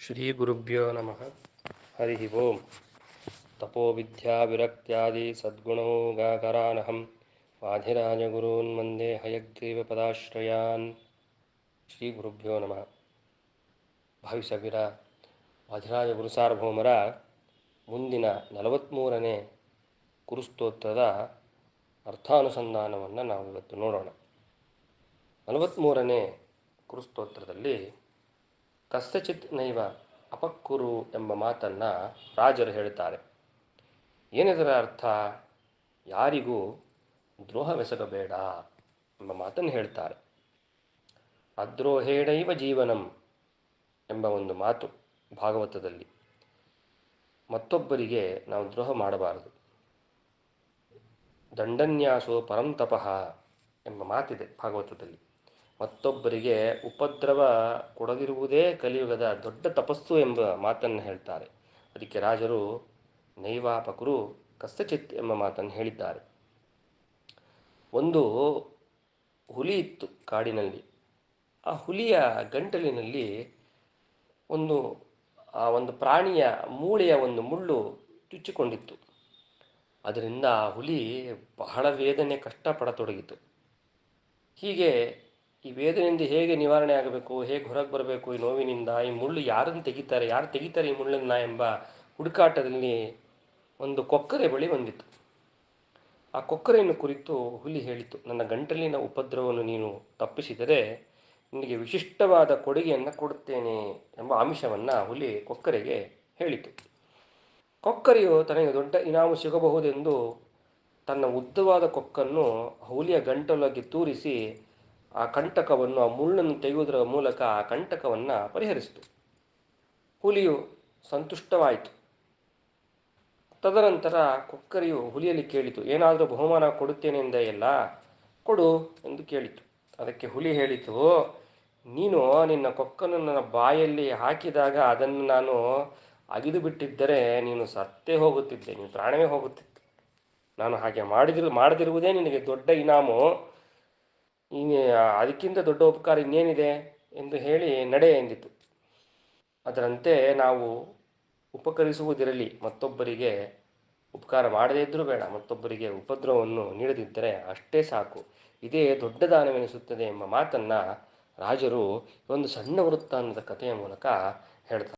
ಶ್ರೀಗುರುಭ್ಯೋ ನಮಃ ಹರಿ ಓಂ ತಪೋವಿದ್ಯಾವಿರಕ್ತ್ಯಾದಿ ಸದ್ಗುಣೋಗಾಕರಾನಹಂ ವಾಧಿರಾಜಗುರೂನ್ ಪದಾಶ್ರಯಾನ್ ಶ್ರೀ ಗುರುಭ್ಯೋ ನಮಃ ಭಾವಿಸವಿರ ವಾಧಿರಾಜ ಗುರುಸಾರ್ವಭೌಮರ ಮುಂದಿನ ನಲವತ್ತ್ಮೂರನೇ ಕುರುಸ್ತೋತ್ರದ ಅರ್ಥಾನುಸಂಧಾನವನ್ನು ನಾವು ಇವತ್ತು ನೋಡೋಣ. ನಲವತ್ತ್ಮೂರನೇ ಕುರುಸ್ತೋತ್ರದಲ್ಲಿ ಕಸ್ಯಚಿತ್ ನೈವ ಅಪಕ್ಕುರು ಎಂಬ ಮಾತನ್ನು ರಾಜರು ಹೇಳ್ತಾರೆ. ಏನಿದರ ಅರ್ಥ? ಯಾರಿಗೂ ದ್ರೋಹವೆಸಗಬೇಡ ಎಂಬ ಮಾತನ್ನು ಹೇಳ್ತಾರೆ. ಅದ್ರೋಹೇಣೈವ ಜೀವನಂ ಎಂಬ ಒಂದು ಮಾತು ಭಾಗವತದಲ್ಲಿ. ಮತ್ತೊಬ್ಬರಿಗೆ ನಾವು ದ್ರೋಹ ಮಾಡಬಾರದು. ದಂಡನ್ಯಾಸೋ ಪರಂ ತಪಃ ಎಂಬ ಮಾತಿದೆ ಭಾಗವತದಲ್ಲಿ. ಮತ್ತೊಬ್ಬರಿಗೆ ಉಪದ್ರವ ಕೊಡದಿರುವುದೇ ಕಲಿಯುಗದ ದೊಡ್ಡ ತಪಸ್ಸು ಎಂಬ ಮಾತನ್ನು ಹೇಳ್ತಾರೆ. ಅದಕ್ಕೆ ರಾಜರು ನೈವಾಪಕರು ಕಸ್ತಚಿತ್ ಎಂಬ ಮಾತನ್ನು ಹೇಳಿದ್ದಾರೆ. ಒಂದು ಹುಲಿ ಇತ್ತು ಕಾಡಿನಲ್ಲಿ. ಆ ಹುಲಿಯ ಗಂಟಲಿನಲ್ಲಿ ಒಂದು, ಆ ಒಂದು ಪ್ರಾಣಿಯ ಮೂಳೆಯ ಒಂದು ಮುಳ್ಳು ಚುಚ್ಚಿಕೊಂಡಿತ್ತು. ಅದರಿಂದ ಆ ಹುಲಿ ಬಹಳ ವೇದನೆ ಕಷ್ಟಪಡತೊಡಗಿತು. ಹೀಗೆ ಈ ವೇದನೆಯಿಂದ ಹೇಗೆ ನಿವಾರಣೆ ಆಗಬೇಕು, ಹೇಗೆ ಹೊರಗೆ ಬರಬೇಕು ಈ ನೋವಿನಿಂದ, ಈ ಮುಳ್ಳು ಯಾರನ್ನು ತೆಗಿತಾರೆ, ಯಾರು ತೆಗಿತಾರೆ ಈ ಮುಳ್ಳನ್ನು ಎಂಬ ಹುಡುಕಾಟದಲ್ಲಿ ಒಂದು ಕೊಕ್ಕರೆ ಬಳಿ ಬಂದಿತ್ತು. ಆ ಕೊಕ್ಕರೆಯನ್ನು ಕುರಿತು ಹುಲಿ ಹೇಳಿತು, ನನ್ನ ಗಂಟಲಿನ ಉಪದ್ರವವನ್ನು ನೀನು ತಪ್ಪಿಸಿದರೆ ನಿನಗೆ ವಿಶಿಷ್ಟವಾದ ಕೊಡುಗೆಯನ್ನು ಕೊಡುತ್ತೇನೆ ಎಂಬ ಆಮಿಷವನ್ನು ಹುಲಿ ಕೊಕ್ಕರೆಗೆ ಹೇಳಿತು. ಕೊಕ್ಕರೆಯು ತನಗೆ ದೊಡ್ಡ ಇನಾಮು ಸಿಗಬಹುದೆಂದು ತನ್ನ ಉದ್ದವಾದ ಕೊಕ್ಕನ್ನು ಹುಲಿಯ ಗಂಟಲಾಗಿ ತೂರಿಸಿ ಆ ಕಂಟಕವನ್ನು, ಆ ಮುಳ್ಳನ್ನು ತೆಗೆಯುವುದರ ಮೂಲಕ ಆ ಕಂಟಕವನ್ನು ಪರಿಹರಿಸಿತು. ಹುಲಿಯು ಸಂತುಷ್ಟವಾಯಿತು. ತದನಂತರ ಕೊಕ್ಕರಿಯು ಹುಲಿಯಲ್ಲಿ ಕೇಳಿತು, ಏನಾದರೂ ಬಹುಮಾನ ಕೊಡುತ್ತೇನೆ ಎಂದ ಎಲ್ಲ ಕೊಡು ಎಂದು ಕೇಳಿತು. ಅದಕ್ಕೆ ಹುಲಿ ಹೇಳಿತು, ನೀನು ನಿನ್ನ ಕೊಕ್ಕನ್ನು ನನ್ನ ಬಾಯಲ್ಲಿ ಹಾಕಿದಾಗ ಅದನ್ನು ನಾನು ಅಗಿದು ಬಿಟ್ಟಿದ್ದರೆ ನೀನು ಸತ್ತೇ ಹೋಗುತ್ತಿದ್ದೆ, ನೀನು ಪ್ರಾಣವೇ ಹೋಗುತ್ತಿತ್ತು. ನಾನು ಹಾಗೆ ಮಾಡಿದಿರು, ಮಾಡದಿರುವುದೇ ನಿನಗೆ ದೊಡ್ಡ ಇನಾಮು. ಅದಕ್ಕಿಂತ ದೊಡ್ಡ ಉಪಕಾರ ಇನ್ನೇನಿದೆ ಎಂದು ಹೇಳಿ ನಡೆ ಎಂದಿತು. ಅದರಂತೆ ನಾವು ಉಪಕರಿಸುವುದಿರಲಿ, ಮತ್ತೊಬ್ಬರಿಗೆ ಉಪಕಾರ ಮಾಡದೇ ಇದ್ದರೂ ಬೇಡ, ಮತ್ತೊಬ್ಬರಿಗೆ ಉಪದ್ರವವನ್ನು ನೀಡದಿದ್ದರೆ ಅಷ್ಟೇ ಸಾಕು. ಇದೇ ದೊಡ್ಡ ದಾನವೆನಿಸುತ್ತದೆ ಎಂಬ ಮಾತನ್ನು ರಾಜರು ಒಂದು ಸಣ್ಣ ವೃತ್ತಾಂತದ ಕಥೆಯ ಮೂಲಕ ಹೇಳ್ತಾರೆ.